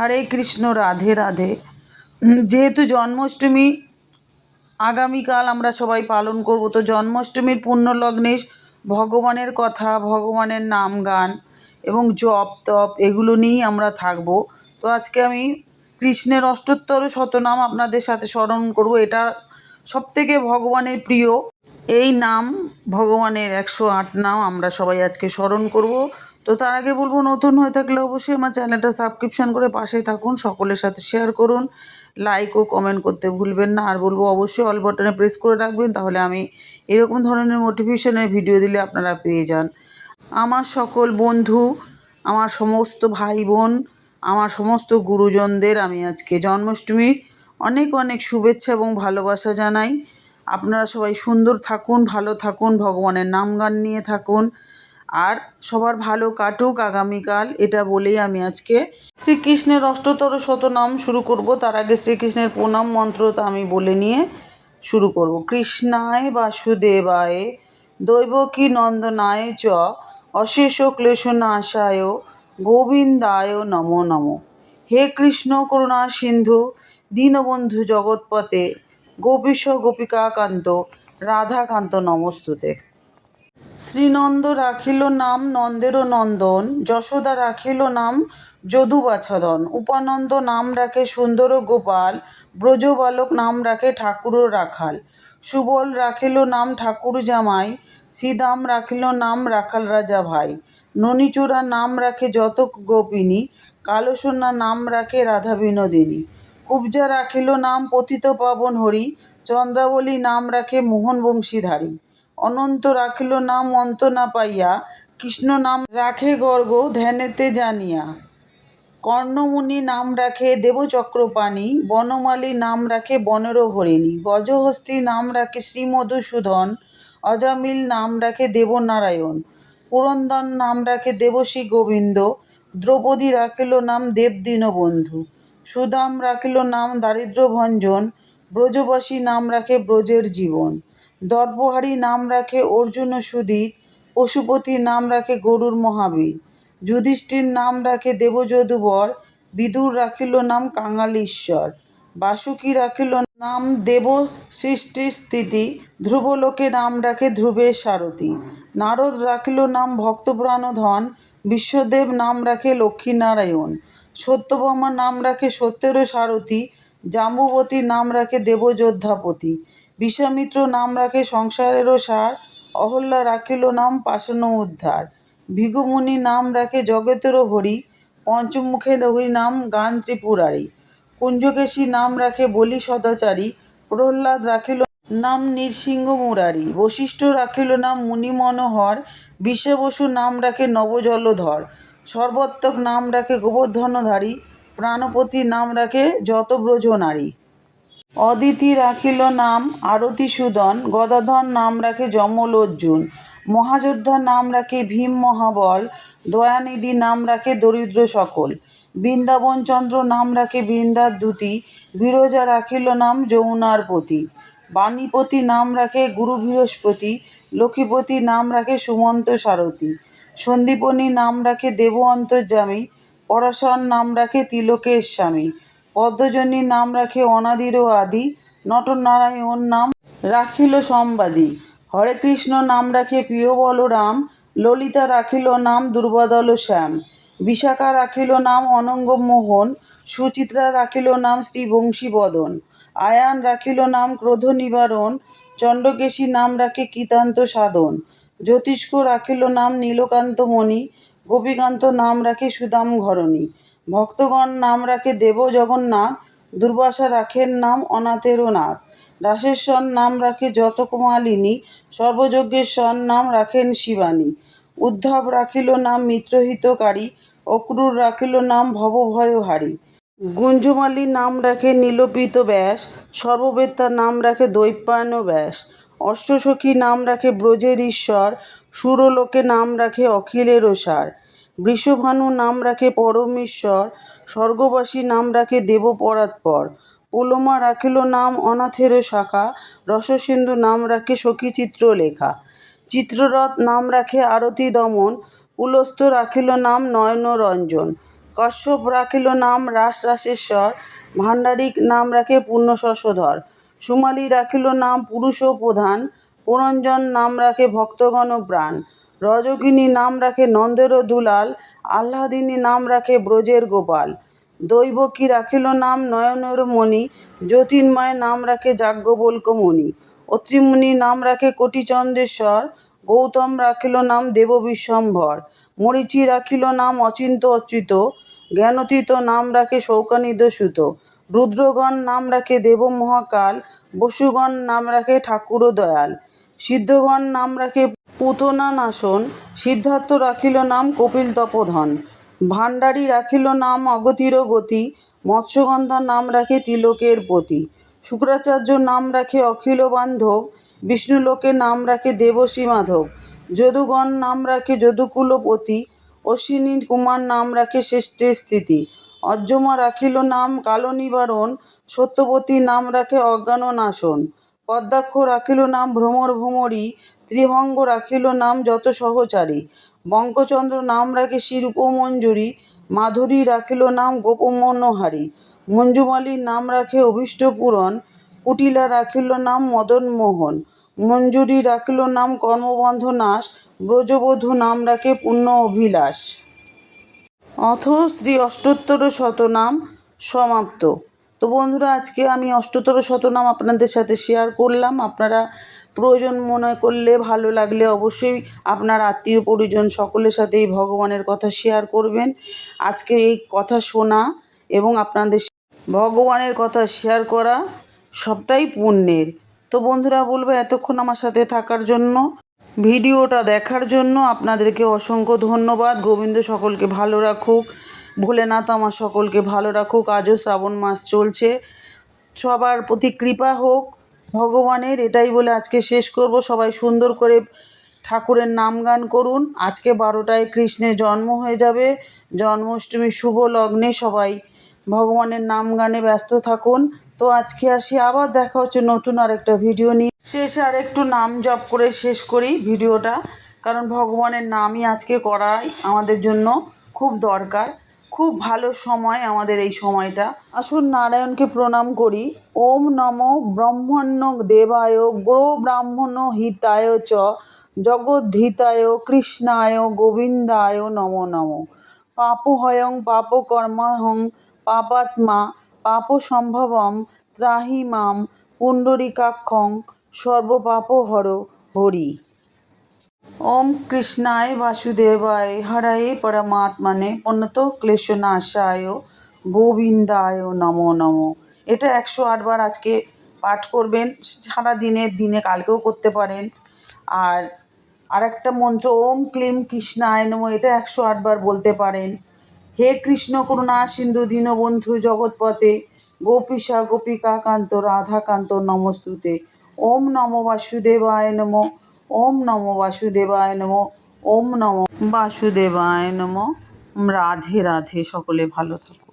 হরে কৃষ্ণ, রাধে রাধে। যেহেতু জন্মাষ্টমী, আগামীকাল আমরা সবাই পালন করব, তো জন্মাষ্টমীর পুণ্য লগ্নে ভগবানের কথা, ভগবানের নাম গান এবং জপ তপ এগুলো নিয়েই আমরা থাকব। তো আজকে আমি কৃষ্ণের অষ্টোত্তর শতনাম আপনাদের সাথে স্মরণ করব। এটা সবথেকে ভগবানের প্রিয়। এই নাম ভগবানের একশো আট নাম আমরা সবাই আজকে স্মরণ করব। তো তার আগে বলব, নতুন হয়ে থাকলে অবশ্যই আমার চ্যানেলটা সাবস্ক্রিপশন করে পাশে থাকুন, সকলের সাথে শেয়ার করুন লাইক ও কমেন্ট করতে ভুলবেন না। আর বলব, অবশ্যই অল বাটনে প্রেস করে রাখবেন, তাহলে আমি এরকম ধরনের মোটিভেশনের ভিডিও দিলে আপনারা পেয়ে যান। আমার সকল বন্ধু, আমার সমস্ত ভাই বোন, আমার সমস্ত গুরুজনদের আমি আজকে জন্মাষ্টমীর অনেক অনেক শুভেচ্ছা এবং ভালোবাসা জানাই। আপনারা সবাই সুন্দর থাকুন, ভালো থাকুন, ভগবানের নাম গান নিয়ে থাকুন। আর সবার ভালো কাটুক আগামীকাল, এটা বলেই আমি আজকে শ্রীকৃষ্ণের অষ্টতর শতনাম শুরু করব। তার আগে শ্রীকৃষ্ণের প্রণাম মন্ত্রটা আমি বলে নিয়ে শুরু করব। কৃষ্ণায় বাসুদেবায় দৈবকী নন্দনায় চ, অশেষ ক্লেশনাশায় গোবিন্দায় নমো নমো। হে কৃষ্ণ করুণা সিন্ধু, দীনবন্ধু জগৎপতে গোপীশ গোপিকাকান্ত, রাধাকান্ত নমস্তুতে। শ্রীনন্দ রাখিল নাম নন্দেরও নন্দন, যশোদা রাখিল নাম যদুবাছাদন, উপানন্দ নাম রাখে সুন্দর গোপাল, ব্রজবালক নাম রাখে ঠাকুর রাখাল। সুবল রাখিল নাম ঠাকুর জামাই শ্রীদাম রাখিল নাম রাখাল রাজা ভাই। ননীচূড়া নাম রাখে যত গোপিনী কালসন্না নাম রাখে রাধা বিনোদিনী। কুবজা রাখিল নাম পতিত পাবন হরি, চন্দ্রাবলী নাম রাখে মোহন বংশীধারী। অনন্ত রাখিল নাম অন্ত না পাইয়া, কৃষ্ণ নাম রাখে গর্গ ধ্যানেতে জানিয়া। কর্ণমুনি নাম রাখে দেবচক্রপাণি, বনমালী নাম রাখে বনের হরিণী গজহস্তি নাম রাখে শ্রীমধুসূদন, অজামিল নাম রাখে দেবনারায়ণ পুরন্দর নাম রাখে দেবশ্রী গোবিন্দ দ্রৌপদী রাখিল নাম দেব দীনবন্ধু সুদাম রাখিল নাম দারিদ্র ভঞ্জন ব্রজবাসী নাম রাখে ব্রজের জীবন। দর্পহারী নাম রাখে অর্জুন সুধীর পশুপতি নাম রাখে গরুর মহাবীর। যুধিষ্ঠির নাম রাখে দেবযদুবর, বিদুর রাখিল নাম কাঙালীশ্বর। বাসুকি রাখিল নাম দেব সৃষ্টির স্থিতি ধ্রুবলোকে নাম রাখে ধ্রুবের সারথি। নারদ রাখিল নাম ভক্তপ্রাণধন বিশ্বদেব নাম রাখে লক্ষ্মীনারায়ণ। সত্যভামা নাম রাখে সত্যেরও সারথি, জাম্বুবতী নাম রাখে দেবযোদ্ধাপতি। বিশ্বামিত্র নাম রাখে সংসারেরও সার, অহল্যা রাখিল নাম পাশন উদ্ধার। ভৃগুমুনি নাম রাখে জগতেরও হরি পঞ্চমুখের হরি নাম গান ত্রিপুরারি। কুঞ্জকেশী নাম রাখে বলি সদাচারী, প্রহ্লাদ রাখিল নাম নৃসিংহ মুরারি। বশিষ্ঠ রাখিল নাম মুনি মনোহর বিশ্ববসু নাম রাখে নবজলধর। সর্বত্তক নাম রাখে গোবর্ধনধারী, প্রাণপতি নাম রাখে যত ব্রজ নারী অদিতি রাখিল নাম আরতি সুদন গদাধর নাম রাখে যমল অর্জুন মহাযোদ্ধা নাম রাখে ভীম মহাবল, দয়ানিধি নাম রাখে দরিদ্র সকল, বৃন্দাবনচন্দ্র নাম রাখে বৃন্দার দূতি বিরজা রাখিল নাম যমুনার পতি বাণীপতি নাম রাখে গুরু বৃহস্পতি লক্ষ্মীপতি নাম রাখে সুমন্ত সারথী, সন্দীপনী নাম রাখে দেব অন্তর্যামী পরাশর নাম রাখে তিলকের স্বামী পদ্মজনী নাম রাখে অনাদির আদি। নটনারায়ণ নাম রাখিল সম্বাদী। হরে কৃষ্ণ নাম রাখে প্রিয় বলরাম ললিতা রাখিল নাম দুর্বাদল শ্যাম। বিশাখা রাখিল নাম অনঙ্গ মোহন। সুচিত্রা রাখিল নাম শ্রী বংশীবদন আয়ান রাখিল নাম ক্রোধ নিবারণ। চণ্ডকেশী নাম রাখে কীতান্ত সাধন। জ্যোতিষ্ক রাখিল নাম নীলকান্ত মণি গোপীকান্ত নাম রাখে সুদাম ঘরণী। ভক্তগণ নাম রাখে দেব জগন্নাথ, দুর্বাসা রাখেন নাম অনাথেরও নাথ রাসেশ্বর নাম রাখে যতকুমালিনী, সর্বযজ্ঞেশ্বর নাম রাখেন শিবানী। উদ্ধব রাখিল নাম মিত্রহিতকারী, অক্রুর রাখিল নাম ভবভয়হারী। গুঞ্জমালী নাম রাখে নীলপিত ব্যাস, সর্ববেত্তা নাম রাখে দৈপায়ন ব্যাস। অষ্টসখী নাম রাখে ব্রজের ঈশ্বর, সুরলোকে নাম রাখে অখিলের সার। বৃষভানু নাম রাখে পরমেশ্বর, স্বর্গবাসী নাম রাখে দেবপরাৎপর। পুলমা রাখিল নাম অনাথের শাখা রসসিন্ধু নাম রাখে সখী চিত্রলেখা। চিত্ররথ নাম রাখে আরতি দমন পুলস্ত রাখিল নাম নয়নরঞ্জন। কশ্যপ রাখিল নাম রাস রাসেশ্বর ভাণ্ডারী নাম রাখে পূর্ণ শস্যধর সুমালি রাখিল নাম পুরুষ প্রধান, পুরঞ্জন নাম রাখে ভক্তগণ প্রাণ। রজকিনী নাম রাখে নন্দেরও দুলাল, আহ্লাদিনী নাম রাখে ব্রজের গোপাল। দৈবকী রাখিল নাম নয়নের মণি জ্যোতির্ময় নাম রাখে যাজ্ঞবল্ক মুনি অত্রিমুনি নাম রাখে কোটিচন্দ্রেশ্বর, গৌতম রাখিল নাম দেব বিশ্বম্ভর মরিচি রাখিল নাম অচিন্ত অচ্যুত, জ্ঞানতীত নাম রাখে শৌকানিদ সুত রুদ্রগণ নাম রাখে দেব মহাকাল বসুগণ নাম রাখে ঠাকুর দয়াল সিদ্ধগণ নাম রাখে পুতনা নাশন সিদ্ধার্থ রাখিল নাম কপিল তপোধন, ভাণ্ডারী রাখিল নাম অগতির গতি, মৎস্যগন্ধা নাম রাখে তিলকের পতি শুক্রাচার্য নাম রাখে অখিল বান্ধব বিষ্ণুলোকে নাম রাখে দেবশ্রী মাধব, যদুগণ নাম রাখে যদুকুলপতি অশ্বিনী কুমার নাম রাখে শ্রেষ্ঠে স্থিতি অর্যমা রাখিল নাম কালো নিবারণ সত্যবতী নাম রাখে অজ্ঞান নাশন পদ্মাক্ষ রাখিল নাম ভ্রমর ভ্রমরী, ত্রিভঙ্গ রাখিল নাম যত সহচারী। বঙ্কচন্দ্র নাম রাখে শিল্পমঞ্জুরি মাধুরী রাখিল নাম গোপমনোহারী। মঞ্জুমালীর নাম রাখে অভীষ্ট পূরণ কুটিলা রাখিল নাম মদন মোহন মঞ্জুরি রাখিল নাম কর্মবন্ধ নাশ, ব্রজবধূ নাম রাখে পূর্ণ অভিলাষ। অথ শ্রী অষ্টোত্তর শতনাম সমাপ্ত। তো বন্ধুরা, আজকে আমি অষ্টোত্তর শতনাম আপনাদের সাথে শেয়ার করলাম। আপনারা প্রয়োজন মনে করলে, ভালো লাগলে অবশ্যই আপনার আত্মীয়, পরিজন সকলের সাথে এই ভগবানের কথা শেয়ার করবেন। আজকে এই কথা শোনা এবং আপনাদের ভগবানের কথা শেয়ার করা সবটাই পুণ্যের। তো বন্ধুরা, বলব এতক্ষণ আমার সাথে থাকার জন্য, ভিডিওটা দেখার জন্য আপনাদেরকে অসংখ্য ধন্যবাদ। গোবিন্দ সকলকে ভালো রাখুক। ভোলেনাথ আমার সকলকে ভালো রাখুক, আজও শ্রাবণ মাস চলছে। সবার প্রতি কৃপা হোক, ভগবানের, এটাই বলে আজকে শেষ করব। সবাই সুন্দর করে ঠাকুরের নাম গান করুন। আজকে বারোটায় কৃষ্ণের জন্ম হয়ে যাবে। জন্মাষ্টমী শুভ লগ্নে সবাই ভগবানের নাম গানে ব্যস্ত থাকুন। তো আজকে আসি আবার, দেখা হচ্ছে নতুন আর একটা ভিডিও নিয়ে। শেষে আর একটু নাম জপ করে শেষ করি ভিডিওটা, কারণ ভগবানের নামই আজকে করাই আমাদের জন্য খুব দরকার। খুব ভালো সময় আমাদের এই সময়টা। আসুন নারায়ণকে প্রণাম করি। ওম নম ব্রহ্মণ্য দেবায় গ্রো ব্রাহ্মণ হিতায় চ জগদ্ধিতায় কৃষ্ণায় গোবিন্দায় নম নম। পাপহয়ং পাপকর্মহং পাপাত্মা পাপ সম্ভবম ত্রাহিমাম পুণ্ডরিকাক্ষং সর্বপাপহর হরি। ওম কৃষ্ণায় বাসুদেবায় হরায় পরমাত্মানে পণ্যত ক্লেশনাশায় গোবিন্দায় নমো নমো। এটা একশো আটবার আজকে পাঠ করবেন, সারা দিনের দিনে কালকেও করতে পারেন। আর আরেকটা মন্ত্র, ওম ক্লিম কৃষ্ণায় নমো, এটা একশো আটবার বলতে পারেন। হে কৃষ্ণ করুণা, সিন্ধু দীনবন্ধু জগৎপথে, গোপীশা গোপিকা কান্ত রাধাকান্ত নমস্তুতে। ওম নম বাসুদেবায় নম। ওম নমো বাসুদেবায় নমো ওম নমো বাসুদেবায় নমো। রাধে রাধে সকলে ভালো থাকুন।